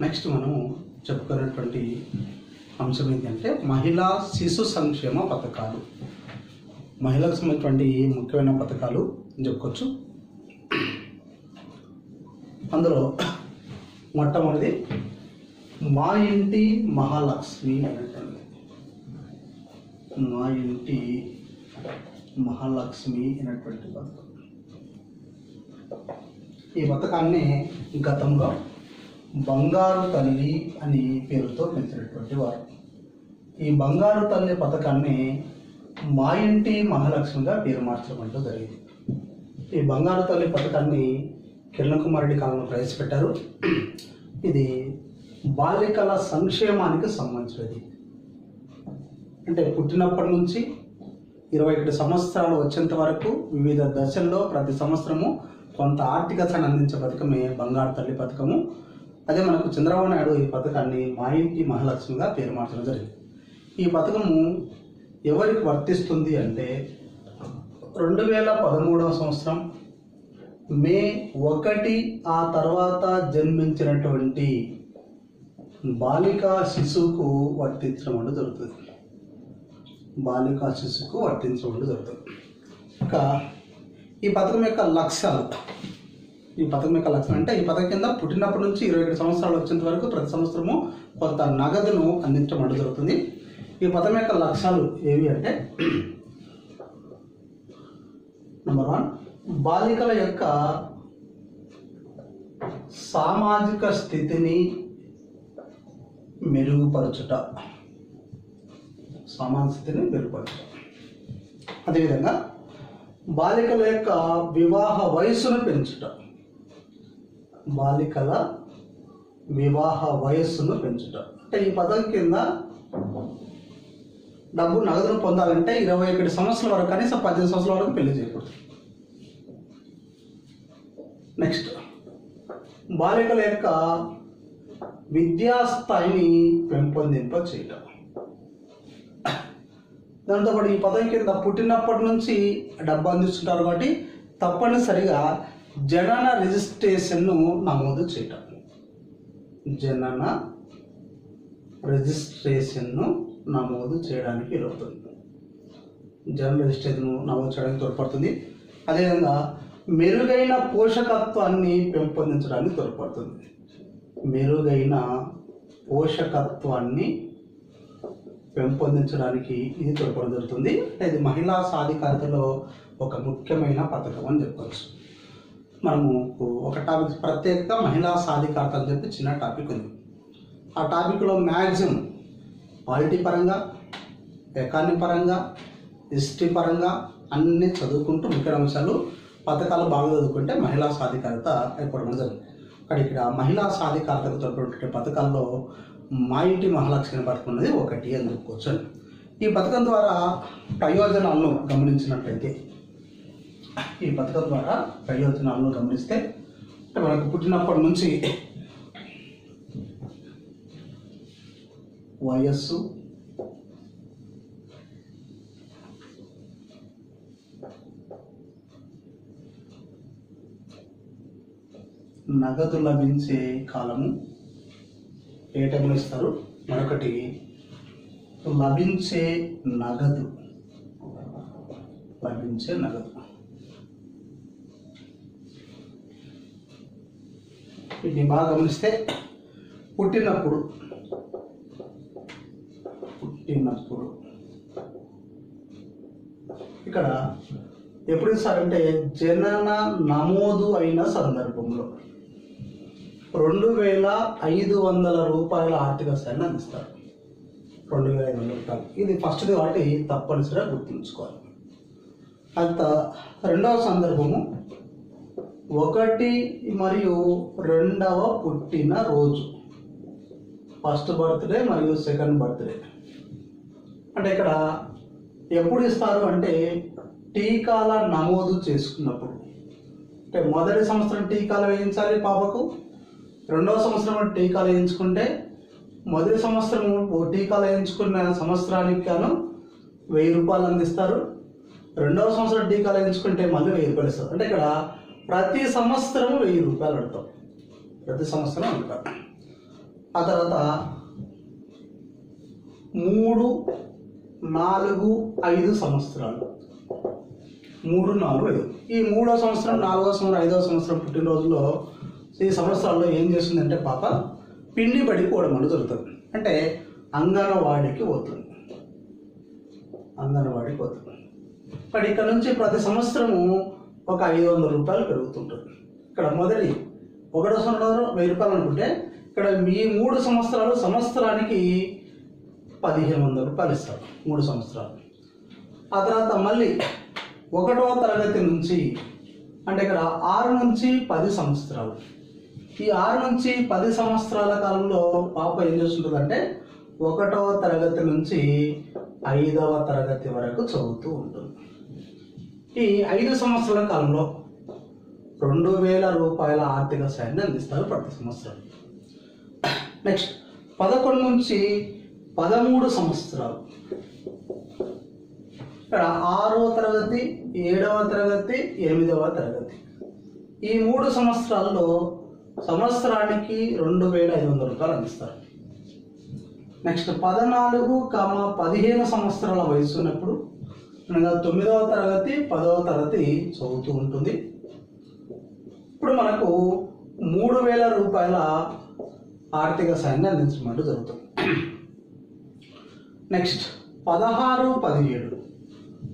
Next మనం చెప్పుకున్నటువంటి అంశం ఏంటంటే మహిళా శిశు సంక్షేమ పథకాలు. మహిళలకు సంబంధించినటువంటి ముఖ్యమైన పథకాలు అని చెప్పుకోవచ్చు. అందులో మొట్టమొదటి మా ఇంటి మహాలక్ష్మి అనేటువంటి మా ఇంటి మహాలక్ష్మి అనేటువంటి పథకం. ఈ పథకాన్ని గతంలో బంగారు తల్లి అని పేరుతో పిలిచినటువంటి వారు. ఈ బంగారు తల్లి పథకాన్ని మా ఇంటి మహాలక్ష్మిగా పేరు మార్చడం అంటూ జరిగింది. ఈ బంగారు తల్లి పథకాన్ని కిరణ్ కుమార్ కాలంలో ప్రవేశపెట్టారు. ఇది బాలికల సంక్షేమానికి సంబంధించినది. అంటే పుట్టినప్పటి నుంచి ఇరవై ఒకటి సంవత్సరాలు వచ్చేంత వరకు వివిధ దశల్లో ప్రతి సంవత్సరము కొంత ఆర్థిక అందించే పథకమే బంగారు తల్లి పథకము. అదే మనకు చంద్రబాబు నాయుడు ఈ పథకాన్ని మా ఇంటి మహాలక్ష్మిగా పేరు మార్చడం జరిగింది. ఈ పథకము ఎవరికి వర్తిస్తుంది అంటే రెండు వేల పదమూడవ సంవత్సరం మే ఒకటి ఆ తర్వాత జన్మించినటువంటి బాలిక శిశువుకు వర్తించడం అంటూ జరుగుతుంది. బాలికా శిశువుకు వర్తించడం జరుగుతుంది. ఇక ఈ పథకం యొక్క లక్ష్యాలు ఈ పథకం యొక్క లక్ష్యం అంటే ఈ పథకం కింద పుట్టినప్పటి నుంచి ఇరవై ఒకటి సంవత్సరాలు వచ్చేంత వరకు ప్రతి సంవత్సరము కొంత నగదును అందించడం జరుగుతుంది. ఈ పథకం యొక్క లక్ష్యాలు ఏవి అంటే నెంబర్ వన్ బాలికల యొక్క సామాజిక స్థితిని మెరుగుపరచుట. సామాజిక స్థితిని మెరుగుపరచుట. అదేవిధంగా బాలికల యొక్క వివాహ వయస్సును పెంచుట. బాలికల వివాహ వయస్సును పెంచుట. అంటే ఈ పదం కింద డబ్బు నగదును పొందాలంటే ఇరవై ఒకటి సంవత్సరాల వరకు కనీసం పద్దెనిమిది సంవత్సరాల వరకు పెళ్ళి చేయకూడదు. నెక్స్ట్ బాలికల యొక్క విద్యాస్థాయిని పెంపొందింప చేయటం. దాంతోపాటు ఈ పదం కింద పుట్టినప్పటి నుంచి డబ్బు అందిస్తుంటారు కాబట్టి తప్పనిసరిగా జనన రిజిస్ట్రేషన్ను నమోదు చేయటం. జనన రిజిస్ట్రేషన్ను నమోదు చేయడానికి వీలవుతుంది జనన రిజిస్ట్రేషన్ను నమోదు చేయడానికి తోడ్పడుతుంది. అదేవిధంగా మెరుగైన పోషకత్వాన్ని పెంపొందించడానికి తోడ్పడుతుంది. మెరుగైన పోషకత్వాన్ని పెంపొందించడానికి ఇది తోడ్పడడం జరుగుతుంది. అంటే ఇది మహిళా సాధికారతలో ఒక ముఖ్యమైన పథకం అని చెప్పవచ్చు మనము ఒక టాపిక్ ప్రత్యేకంగా మహిళా సాధికారత అని చెప్పి చిన్న టాపిక్ ఉంది. ఆ టాపిక్లో మ్యాక్సిమం పాలిటీ పరంగా ఎకానమీ పరంగా హిస్టరీ పరంగా అన్నీ చదువుకుంటూ ముఖ్య అంశాలు పథకాలు బాగా చదువుకుంటే మహిళా సాధికారత ఏర్పడడం జరుగుతుంది. కానీ ఇక్కడ మహిళా సాధికారతకు తోడ్పడే పథకాల్లో మా ఇంటి మహాలక్ష్మి పథకం అనేది ఒకటి అని చెప్పుకోవచ్చు. ఈ పథకం ద్వారా ప్రయోజనాలను గమనించినట్లయితే ఈ పథకం ద్వారా ప్రయోజనాలను గమనిస్తే మనకు పుట్టినప్పటి నుంచి వయస్సు నగదు లభించే కాలము ఏ టైంలో ఇస్తారు? మరొకటి లభించే నగదు లభించే నగదు. వీటిని బాగా గమనిస్తే పుట్టినప్పుడు పుట్టినప్పుడు. ఇక్కడ ఎప్పుడు ఇస్తారంటే జనన నమోదు అయిన సందర్భంలో రెండు వేల ఐదు వందల రూపాయల ఆర్థిక సాయాన్ని అందిస్తారు. రెండు వేల ఐదు వందల రూపాయలు. ఇది ఫస్ట్ది కాబట్టి తప్పనిసరిగా గుర్తుంచుకోవాలి. అంత రెండవ సందర్భము ఒకటి మరియు రెండవ పుట్టిన రోజు. ఫస్ట్ బర్త్డే మరియు సెకండ్ బర్త్డే అంటే ఇక్కడ ఎప్పుడు ఇస్తారు అంటే టీకాల నమోదు చేసుకున్నప్పుడు. అంటే మొదటి సంవత్సరం టీకాలు వేయించాలి పాపకు రెండవ సంవత్సరం టీకాలు వేయించుకుంటే మొదటి సంవత్సరం ఓ టీకాలు వేయించుకున్న సంవత్సరానికి గాను వెయ్యి రూపాయలు అందిస్తారు. రెండవ సంవత్సరం టీకాలు వేయించుకుంటే మళ్ళీ వెయ్యి రూపాయలు ఇస్తారు. అంటే ఇక్కడ ప్రతి సంవత్సరం వెయ్యి రూపాయలు అడతాం ప్రతి సంవత్సరం అడుగుతాం ఆ తర్వాత మూడు నాలుగు ఐదు సంవత్సరాలు. మూడు నాలుగు ఐదు. ఈ మూడో సంవత్సరం నాలుగో సంవత్సరం ఐదో సంవత్సరం పుట్టినరోజులో ఈ సంవత్సరాల్లో ఏం చేస్తుందంటే పాప పిండి పడిపోవడం అనేది జరుగుతుంది. అంటే అంగన్వాడికి పోతుంది. అంగన్వాడికి పోతుంది. ఇక్కడ ఇక్కడ నుంచి ప్రతి సంవత్సరము ఒక ఐదు వందల రూపాయలు పెరుగుతుంటుంది. ఇక్కడ మొదటి ఒకటో సంవత్సరం వెయ్యి రూపాయలు అనుకుంటే ఇక్కడ మీ మూడు సంవత్సరాలు సంవత్సరానికి పదిహేను వందల రూపాయలు ఇస్తారు మూడు సంవత్సరాలు. ఆ తర్వాత మళ్ళీ ఒకటవ తరగతి నుంచి అంటే ఇక్కడ ఆరు నుంచి పది సంవత్సరాలు. ఈ ఆరు నుంచి పది సంవత్సరాల కాలంలో పాప ఏం చేస్తుంటుందంటే ఒకటవ తరగతి నుంచి ఐదవ తరగతి వరకు చదువుతూ ఉంటుంది. ఈ ఐదు సంవత్సరాల కాలంలో రెండు వేల రూపాయల ఆర్థిక సాయాన్ని అందిస్తారు ప్రతి సంవత్సరం. నెక్స్ట్ పదకొండు నుంచి పదమూడు సంవత్సరాలు. ఇక్కడ ఆరవ తరగతి ఏడవ తరగతి ఎనిమిదవ తరగతి. ఈ మూడు సంవత్సరాల్లో సంవత్సరానికి రెండు వేల ఐదు వందల రూపాయలు అందిస్తారు. నెక్స్ట్ పద్నాలుగు కామ పదిహేను సంవత్సరాల వయసు ఉన్నప్పుడు అనగా తొమ్మిదవ తరగతి పదవ తరగతి చదువుతూ ఉంటుంది. ఇప్పుడు మనకు మూడు వేల రూపాయల ఆర్థిక సాయాన్ని అందించమంటూ జరుగుతుంది. నెక్స్ట్ పదహారు పదిహేడు.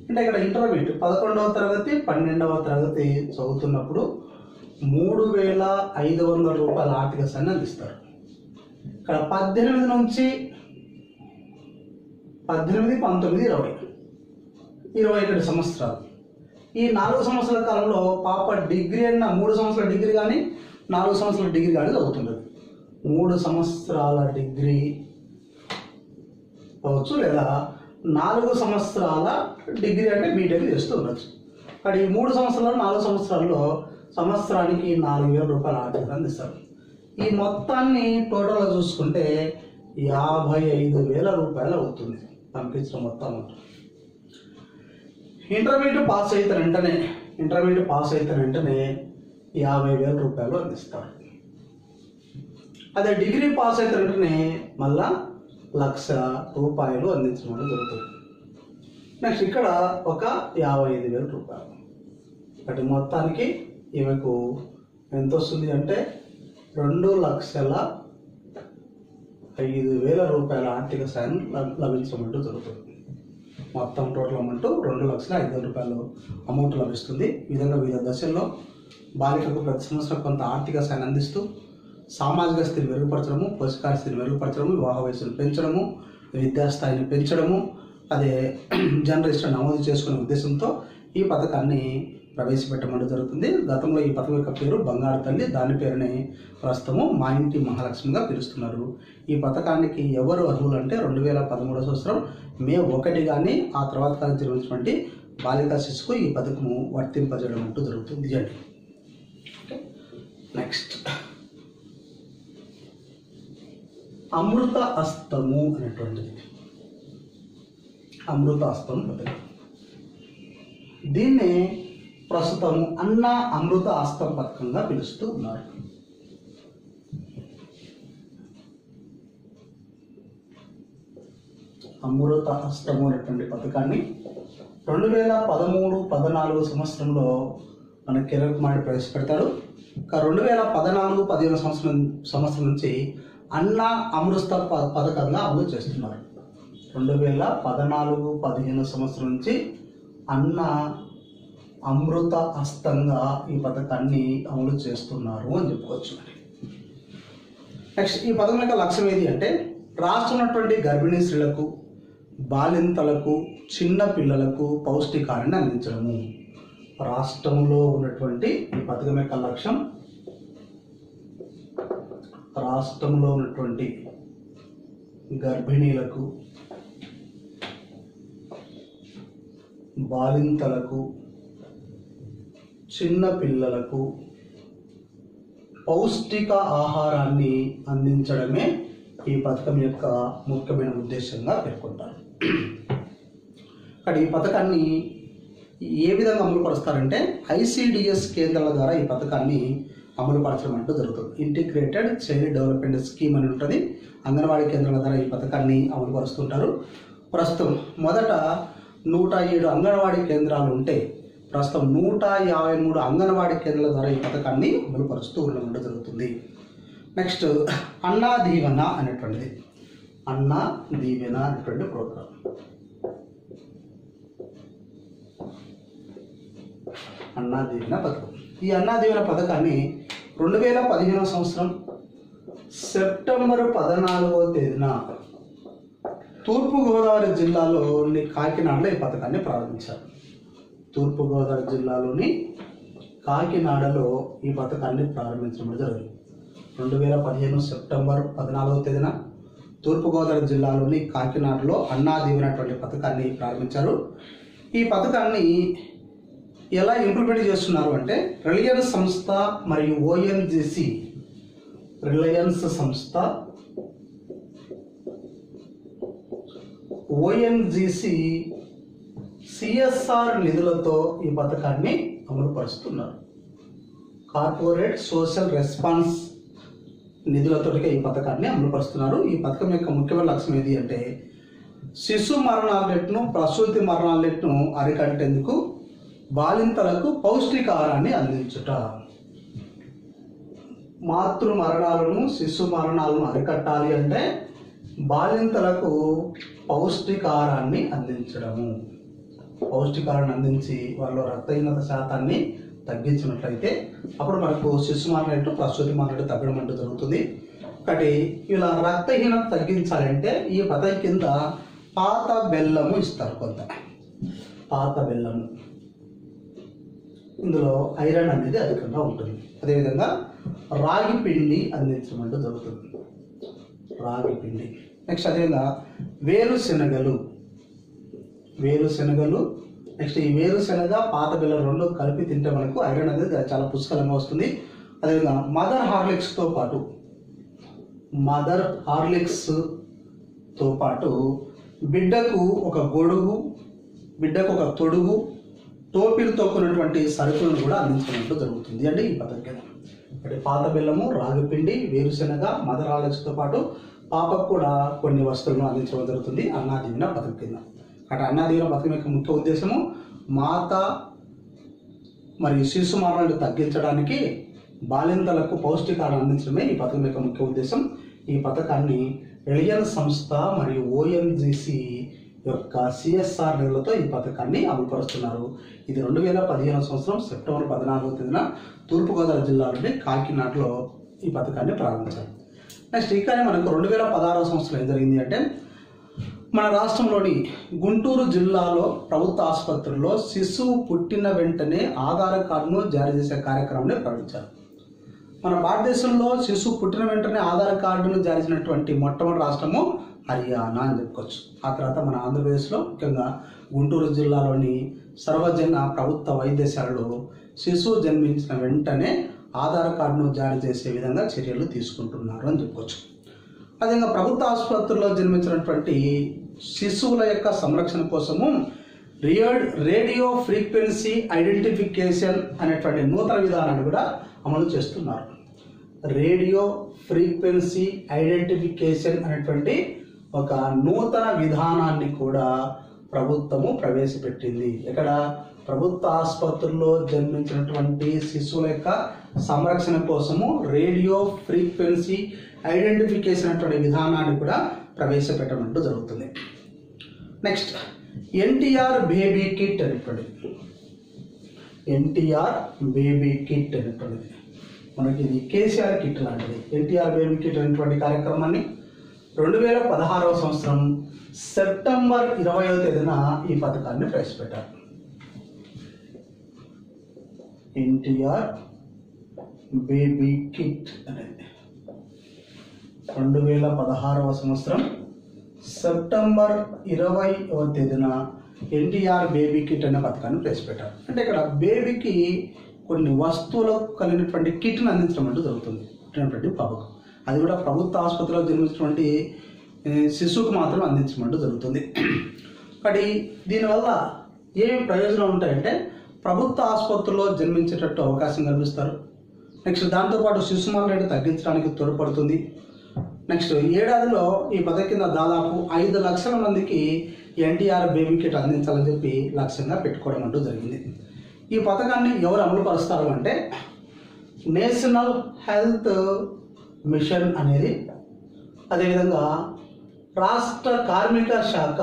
అంటే ఇక్కడ ఇంటర్మీడియట్ పదకొండవ తరగతి పన్నెండవ తరగతి చదువుతున్నప్పుడు మూడు వేల ఐదు వందల రూపాయల ఆర్థిక సాయాన్ని అందిస్తారు. ఇక్కడ పద్దెనిమిది నుంచి పద్దెనిమిది పంతొమ్మిది ఇరవై. ఇరవై ఒకటి సంవత్సరాలు. ఈ నాలుగు సంవత్సరాల కాలంలో పాప డిగ్రీ అన్న మూడు సంవత్సరాల డిగ్రీ కానీ నాలుగు సంవత్సరాల డిగ్రీ కానీ చదువుతుండదు మూడు సంవత్సరాల డిగ్రీ అవ్వచ్చు లేదా నాలుగు సంవత్సరాల డిగ్రీ అంటే బీటెక్ చేస్తూ ఉండొచ్చు. ఈ మూడు సంవత్సరాలు నాలుగు సంవత్సరాల్లో సంవత్సరానికి నాలుగు వేల రూపాయల ఆర్థిక అందిస్తారు. ఈ మొత్తాన్ని టోటల్గా చూసుకుంటే యాభై ఐదు వేల రూపాయలు అవుతుంది పంపించిన మొత్తం. ఇంటర్మీడియట్ పాస్ అయితే వెంటనే ఇంటర్మీడియట్ పాస్ అయితే వెంటనే యాభై వేల రూపాయలు అందిస్తారు అదే డిగ్రీ పాస్ అయితే వెంటనే మళ్ళా లక్ష రూపాయలు అందించడం జరుగుతుంది. నెక్స్ట్ ఇక్కడ ఒక యాభై ఐదు వేల రూపాయలు. అటు మొత్తానికి ఈమెకు ఎంత వస్తుంది అంటే రెండు లక్షల ఐదు వేల రూపాయల ఆర్థిక సాయం లభ- లభించమంటూ జరుగుతుంది. మొత్తం టోటల్ అమౌంట్ రెండు లక్షల ఐదు వేల రూపాయలు అమౌంట్ లభిస్తుంది. ఈ విధంగా వివిధ దశల్లో బాలికలకు ప్రతి సంవత్సరం కొంత ఆర్థిక సాయం అందిస్తూ సామాజిక స్థితిని మెరుగుపరచడము పోషకార స్థితిని మెరుగుపరచడము వివాహ వయసును పెంచడము విద్యాస్థాయిని పెంచడము అదే జనరేషన్ నమోదు చేసుకునే ఉద్దేశంతో ఈ పథకాన్ని ప్రవేశపెట్టడం జరుగుతుంది. గతంలో ఈ పథకం యొక్క పేరు బంగారు తల్లి దాని పేరునే ప్రస్తుతము మా ఇంటి మహాలక్ష్మిగా పిలుస్తున్నారు. ఈ పథకానికి ఎవరు అర్హులు అంటే రెండు వేల పదమూడవ సంవత్సరం మే ఒకటి కానీ ఆ తర్వాత కానీ జరిగినటువంటి బాలికా శిశుకు ఈ పథకము వర్తింపజేయడం అంటూ జరుగుతుంది. అండి నెక్స్ట్ అమృత అస్తము అనేటువంటిది. అమృత అస్తం పథకం. దీన్నే ప్రస్తుతము అన్న అమృత అస్తం పథకంగా పిలుస్తూ ఉన్నారు. అమృత హస్తము అనేటువంటి పథకాన్ని రెండు వేల పదమూడు పద్నాలుగు సంవత్సరంలో మన కిరణ్ కుమార్ ప్రవేశపెడతారు. రెండు వేల పద్నాలుగు పదిహేను సంవత్సరం సంవత్సరం నుంచి అన్న అమృత ప- పథకంగా అమలు చేస్తున్నారు. రెండు వేల పద్నాలుగు పదిహేను సంవత్సరం నుంచి అన్న అమృత హస్తంగా ఈ పథకాన్ని అమలు చేస్తున్నారు అని చెప్పుకోవచ్చు మరి. నెక్స్ట్ ఈ పథకం యొక్క లక్ష్యం ఏది అంటే రాష్ట్రం ఉన్నటువంటి గర్భిణీ స్త్రీలకు బాలింతలకు చిన్న పిల్లలకు పౌష్టికాన్ని అందించడము. రాష్ట్రంలో ఉన్నటువంటి ఈ పథకం యొక్క లక్ష్యం రాష్ట్రంలో ఉన్నటువంటి గర్భిణీలకు బాలింతలకు చిన్న పిల్లలకు పౌష్టిక ఆహారాన్ని అందించడమే ఈ పథకం యొక్క ముఖ్యమైన ఉద్దేశంగా పేర్కొంటారు. అక్కడ ఈ పథకాన్ని ఏ విధంగా అమలు పరుస్తారంటే ఐసిడిఎస్ కేంద్రాల ద్వారా ఈ పథకాన్ని అమలు పరచడం అంటూ జరుగుతుంది. ఇంటిగ్రేటెడ్ చైల్డ్ డెవలప్మెంట్ స్కీమ్ అని ఉంటుంది. అంగన్వాడీ కేంద్రాల ద్వారా ఈ పథకాన్ని అమలు పరుస్తుంటారు ప్రస్తుతం మొదట నూట ఏడు అంగన్వాడీ కేంద్రాలు ఉంటే ప్రస్తుతం నూట యాభై మూడు అంగన్వాడీ కేంద్రాల ద్వారా ఈ పథకాన్ని అమలు ఉండడం జరుగుతుంది. నెక్స్ట్ అన్నా దీవెన అనేటువంటిది. అన్నా దీవెన అనేటువంటి ప్రోగ్రామ్ అన్నా దీవెన పథకం. ఈ అన్నా దీవెన పథకాన్ని రెండు వేల పదిహేనవ సంవత్సరం సెప్టెంబర్ పద్నాలుగవ తేదీన తూర్పుగోదావరి జిల్లాలోని కాకినాడలో ఈ పథకాన్ని ప్రారంభించారు. తూర్పుగోదావరి జిల్లాలోని కాకినాడలో ఈ పథకాన్ని ప్రారంభించడం జరిగింది. రెండు వేల పదిహేను సెప్టెంబర్ పద్నాలుగవ తేదీన తూర్పుగోదావరి జిల్లాలోని కాకినాడలో అన్నా దీవెనటువంటి పథకాన్ని ప్రారంభించారు. ఈ పథకాన్ని ఎలా ఇంప్లిమెంట్ చేస్తున్నారు అంటే రిలయన్స్ సంస్థ మరియు ఓఎన్జిసి రిలయన్స్ సంస్థ ఓఎన్జిసి సిఎస్ఆర్ నిధులతో ఈ పథకాన్ని అమలు పరుస్తున్నారు కార్పొరేట్ సోషల్ రెస్పాన్స్ నిధులతో ఈ పథకాన్ని అమలు పరుస్తున్నారు ఈ పథకం యొక్క ముఖ్యమైన లక్ష్యం ఏది అంటే శిశు మరణాల రేటును ప్రసూతి మరణాల రేటును అరికట్టేందుకు బాలింతలకు పౌష్టికాహారాన్ని అందించుట. మాతృ మరణాలను శిశు మరణాలను అరికట్టాలి అంటే బాలింతలకు పౌష్టికాహారాన్ని అందించడము. పౌష్టికాలను అందించి వాళ్ళ రక్తహీనత శాతాన్ని తగ్గించినట్లయితే అప్పుడు మనకు శిశు మరణ ప్రసూతి మరణ తగ్గడం అంటూ జరుగుతుంది. ఒకటి ఇలా రక్తహీనత తగ్గించాలంటే ఈ పథకం కింద పాత బెల్లము ఇస్తారు కొంత. పాత బెల్లము. ఇందులో ఐరన్ అనేది అధికంగా ఉంటుంది. అదేవిధంగా రాగి పిండి అందించడం అంటూ జరుగుతుంది. రాగి పిండి. నెక్స్ట్ అదేవిధంగా వేరుశెనగలు. వేరుశనగలు. నెక్స్ట్ ఈ వేరుశెనగ పాత బెల్లం రెండు కలిపి తింటే మనకు ఐరన్ అనేది చాలా పుష్కలంగా వస్తుంది. అదేవిధంగా మదర్ హార్లిక్స్తో పాటు మదర్ హార్లిక్స్తో పాటు బిడ్డకు ఒక గొడుగు బిడ్డకు ఒక తొడుగు టోపీలతో కూడినటువంటి సరుకులను కూడా అందించినట్టు జరుగుతుంది అంటే ఈ పథకం కింద అంటే పాత బెల్లము రాగిపిండి వేరుశెనగ మదర్ హార్లిక్స్తో పాటు పాపకు కూడా కొన్ని వస్తువులను అందించడం జరుగుతుంది. అన్నాదీవెన పథకం కింద. అటు అన్నాదేవుల పథకం యొక్క ముఖ్య ఉద్దేశము మాత మరియు శిశు మరణాలు తగ్గించడానికి బాలింతలకు పౌష్టికాహారం అందించడమే ఈ పథకం యొక్క ముఖ్య ఉద్దేశం. ఈ పథకాన్ని రిలయన్స్ సంస్థ మరియు ఓఎన్జిసి యొక్క సిఎస్ఆర్ నిధులతో ఈ పథకాన్ని అమలుపరుస్తున్నారు. ఇది రెండు వేల పదిహేను సంవత్సరం సెప్టెంబర్ పద్నాలుగో తేదీన తూర్పుగోదావరి జిల్లాలోని కాకినాడలో ఈ పథకాన్ని ప్రారంభించారు. నెక్స్ట్ ఇకనే మనకు రెండు వేల పదహారవ సంవత్సరం ఏం జరిగింది అంటే మన రాష్ట్రంలోని గుంటూరు జిల్లాలో ప్రభుత్వ ఆసుపత్రుల్లో శిశువు పుట్టిన వెంటనే ఆధార్ కార్డును జారీ చేసే కార్యక్రమాన్ని ప్రకటించారు మన భారతదేశంలో శిశువు పుట్టిన వెంటనే ఆధార్ కార్డును జారీ చేసినటువంటి మొట్టమొదటి రాష్ట్రము హర్యానా అని చెప్పుకోవచ్చు. ఆ తర్వాత మన ఆంధ్రప్రదేశ్లో ముఖ్యంగా గుంటూరు జిల్లాలోని సర్వజన ప్రభుత్వ వైద్యశాలలో శిశువు జన్మించిన వెంటనే ఆధార్ కార్డును జారీ చేసే విధంగా చర్యలు తీసుకుంటున్నారు అని చెప్పుకోవచ్చు. అదేవిధంగా ప్రభుత్వ ఆసుపత్రుల్లో జన్మించినటువంటి శిశువుల యొక్క సంరక్షణ కోసము రియర్డ్ రేడియో ఫ్రీక్వెన్సీ ఐడెంటిఫికేషన్ అనేటువంటి నూతన విధానాన్ని కూడా అమలు చేస్తున్నారు. రేడియో ఫ్రీక్వెన్సీ ఐడెంటిఫికేషన్ అనేటువంటి ఒక నూతన విధానాన్ని కూడా ప్రభుత్వము ప్రవేశపెట్టింది. ఇక్కడ ప్రభుత్వ ఆసుపత్రుల్లో జన్మించినటువంటి శిశువుల యొక్క సంరక్షణ కోసము రేడియో ఫ్రీక్వెన్సీ ఐడెంటిఫికేషన్ అటువంటి విధానాన్ని కూడా ప్రవేశపెట్టడం జరుగుతుంది. నెక్స్ట్ ఎన్టీఆర్ బేబీ కిట్ అనేటువంటిది. ఎన్టీఆర్ బేబీ కిట్ అనేటువంటిది. మనకి ఇది కేసీఆర్ కిట్ లాంటిది. ఎన్టీఆర్ బేబీ కిట్ అనేటువంటి కార్యక్రమాన్ని రెండు వేల పదహారవ సంవత్సరం సెప్టెంబర్ ఇరవయో తేదీన ఈ పథకాన్ని ప్రవేశపెట్టారు. ఎన్టీఆర్ బేబీ కిట్ అనేది. రెండు వేల పదహారవ సంవత్సరం సెప్టెంబర్ ఇరవైవ తేదీన ఎన్టీఆర్ బేబీ కిట్ అనే పథకాన్ని ప్రవేశపెట్టారు. అంటే ఇక్కడ బేబీకి కొన్ని వస్తువులకు కలిగినటువంటి కిట్ని అందించడం అంటూ జరుగుతుంది. పుట్టినటువంటి పాపకు అది కూడా ప్రభుత్వ ఆసుపత్రిలో జన్మించినటువంటి శిశువుకు మాత్రం అందించమంటూ జరుగుతుంది. కాబట్టి దీనివల్ల ఏమి ప్రయోజనం ఉంటాయంటే ప్రభుత్వ ఆసుపత్రుల్లో జన్మించేటట్టు అవకాశం కల్పిస్తారు. నెక్స్ట్ దాంతోపాటు శిశుమరణ రేటు తగ్గించడానికి తోడ్పడుతుంది. నెక్స్ట్ ఏడాదిలో ఈ పథకం కింద దాదాపు ఐదు లక్షల మందికి ఎన్టీఆర్ బేబీ కిట్ అందించాలని చెప్పి లక్ష్యంగా పెట్టుకోవడం అంటూ జరిగింది. ఈ పథకాన్ని ఎవరు అమలు పరుస్తారు అంటే నేషనల్ హెల్త్ మిషన్ అనేది అదేవిధంగా రాష్ట్ర కార్మిక శాఖ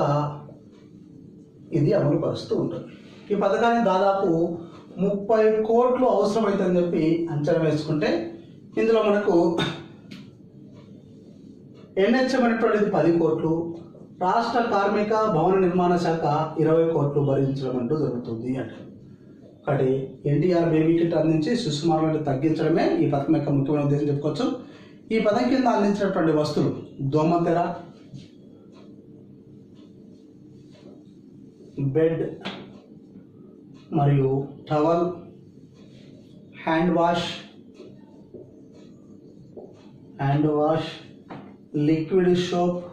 ఇది అమలు పరుస్తూ ఉంటుంది. ఈ పథకాన్ని దాదాపు ముప్పై కోట్లు అవసరమైందని చెప్పి అంచనా వేసుకుంటే ఇందులో మనకు ఎన్హెచ్ఎం అనేటువంటిది పది కోట్లు రాష్ట్ర కార్మిక భవన నిర్మాణ శాఖ ఇరవై కోట్లు భరించడం అంటూ జరుగుతుంది అంటే. ఒకటి ఎన్టీఆర్ బేబీ కిట్ అందించి శిశుమాలను తగ్గించడమే ఈ పథకం యొక్క ముఖ్యమైన ఉద్దేశం చెప్పుకోవచ్చు. ఈ పథకం కింద అందించినటువంటి వస్తువులు దోమతెర బెడ్ మరియు towel hand wash hand wash liquid soap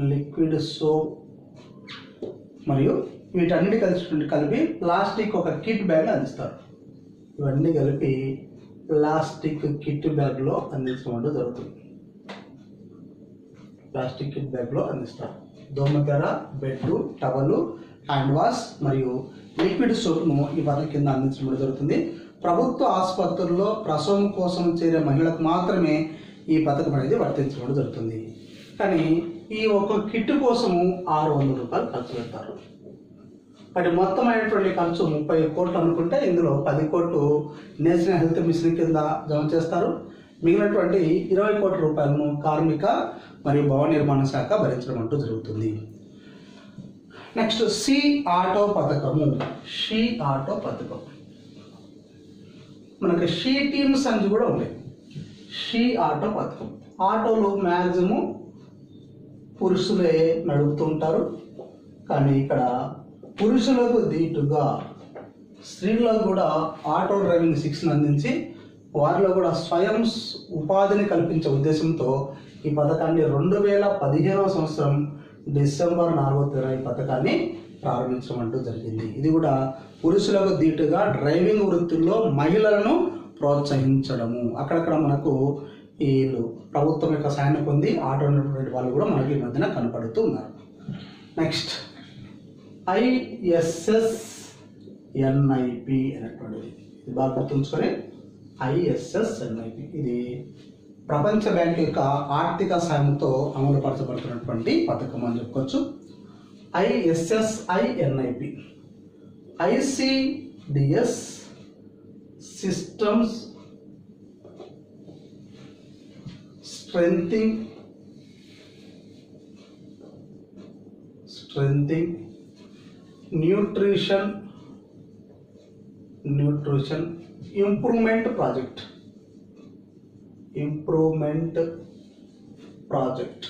liquid soap మరియు వీటన్నిటి కలిసి కలిపి ప్లాస్టిక్ ఒక కిట్ బ్యాగ్ అందిస్తారు. ఇవన్నీ కలిపి ప్లాస్టిక్ కిట్ బ్యాగ్లో అందించడం జరుగుతుంది. ప్లాస్టిక్ కిట్ బ్యాగ్లో అందిస్తారు. దోమతెర బెడ్ టవలు హ్యాండ్ వాష్ మరియు లిక్విడ్ సోప్ను ఈ పథకం కింద అందించడం జరుగుతుంది. ప్రభుత్వ ఆసుపత్రుల్లో ప్రసవం కోసం చేరే మహిళలకు మాత్రమే ఈ పథకం అనేది వర్తించడం జరుగుతుంది. కానీ ఈ ఒక్క కిట్ కోసము ఆరు వందల రూపాయలు ఖర్చు పెడతారు. వాటి మొత్తం అయినటువంటి ఖర్చు ముప్పై కోట్లు అనుకుంటే ఇందులో పది కోట్లు నేషనల్ హెల్త్ మిషన్ కింద జమ చేస్తారు. మిగిలినటువంటి ఇరవై కోట్ల రూపాయలను కార్మిక మరియు భవన నిర్మాణ శాఖ భరించడం అంటూ జరుగుతుంది. నెక్స్ట్ సి ఆటో పథకము. షీ ఆటో పథకం. మనకి షీ టీమ్స్ అని కూడా ఉన్నాయి. షీ ఆటో పథకం. ఆటోలు మ్యాక్సిమం పురుషులే నడుపుతుంటారు. కానీ ఇక్కడ పురుషులకు దీటుగా స్త్రీలకు కూడా ఆటో డ్రైవింగ్ శిక్షణ అందించి వారిలో కూడా స్వయం ఉపాధిని కల్పించే ఉద్దేశంతో ఈ పథకాన్ని రెండు వేల పదిహేనవ సంవత్సరం డిసెంబర్ నాలుగో తేదీన ఈ పథకాన్ని ప్రారంభించడం అంటూ జరిగింది. ఇది కూడా పురుషులకు దీటుగా డ్రైవింగ్ వృత్తుల్లో మహిళలను ప్రోత్సహించడము. అక్కడక్కడ మనకు వీళ్ళు ప్రభుత్వం యొక్క సాయాన్ని పొంది ఆటో ఉన్నటువంటి వాళ్ళు కూడా మనకి ఈ మధ్యన కనపడుతూ ఉన్నారు. నెక్స్ట్ ఐఎస్ఎస్ ఎన్ఐపి అనేటువంటిది. ఇది బాగా గుర్తుంచుకొని. ఐఎస్ఎస్ ఎన్ఐపి ఇది ప్రపంచ బ్యాంక్ యొక్క ఆర్థిక సాయంతో అమలుపరచబడుతున్నటువంటి పథకం అని చెప్పుకోవచ్చు. ISSINIP ICDS systems strengthening strengthening nutrition nutrition improvement project improvement project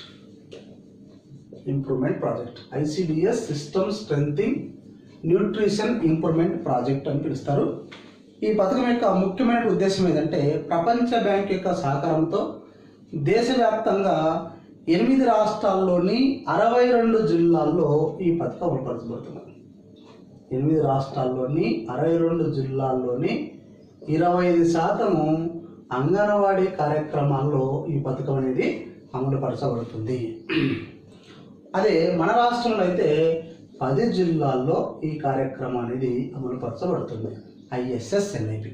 improvement project ICDS system strengthening nutrition improvement project అని పిలుస్తారు ఈ పథకం యొక్క ముఖ్యమైన ఉద్దేశం ఏంటంటే ప్రపంచ బ్యాంక్ యొక్క సహకారంతో దేశవ్యాప్తంగా ఎనిమిది రాష్ట్రాల్లోని అరవై రెండు జిల్లాల్లో ఈ పథకం అమలుపరచబడుతుంది ఎనిమిది రాష్ట్రాల్లోని అరవై రెండు జిల్లాల్లోని ఇరవై ఐదు శాతము అంగన్వాడీ కార్యక్రమాల్లో ఈ పథకం అనేది అమలుపరచబడుతుంది. అదే మన రాష్ట్రంలో అయితే పది జిల్లాల్లో ఈ కార్యక్రమం అనేది అమలుపరచబడుతుంది. ISS NIP.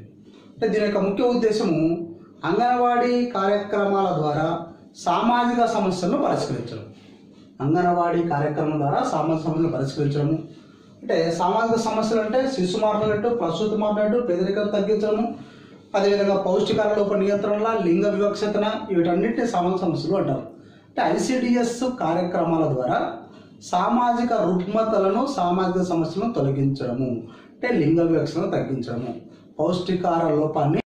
అంటే దీని యొక్క ముఖ్య ఉద్దేశము అంగన్వాడీ కార్యక్రమాల ద్వారా సామాజిక సమస్యలను పరిష్కరించడం. అంగన్వాడీ కార్యక్రమం ద్వారా సామాజిక సమస్యలను పరిష్కరించడము. అంటే సామాజిక సమస్యలు అంటే శిశు మార్పులట్టు ప్రసూతి మార్పులట్టు పేదరికం తగ్గించడము. అదేవిధంగా పౌష్టికార లోప నియంత్రణ లింగ వివక్షతన వీటన్నింటినీ సామాజిక సమస్యలు అంటారు. అంటే ఐసిడిఎస్ కార్యక్రమాల ద్వారా సామాజిక రుగ్మతలను సామాజిక సమస్యలను తొలగించడము. అంటే లింగ వివక్షను తగ్గించడము. పౌష్టికార లోపాన్ని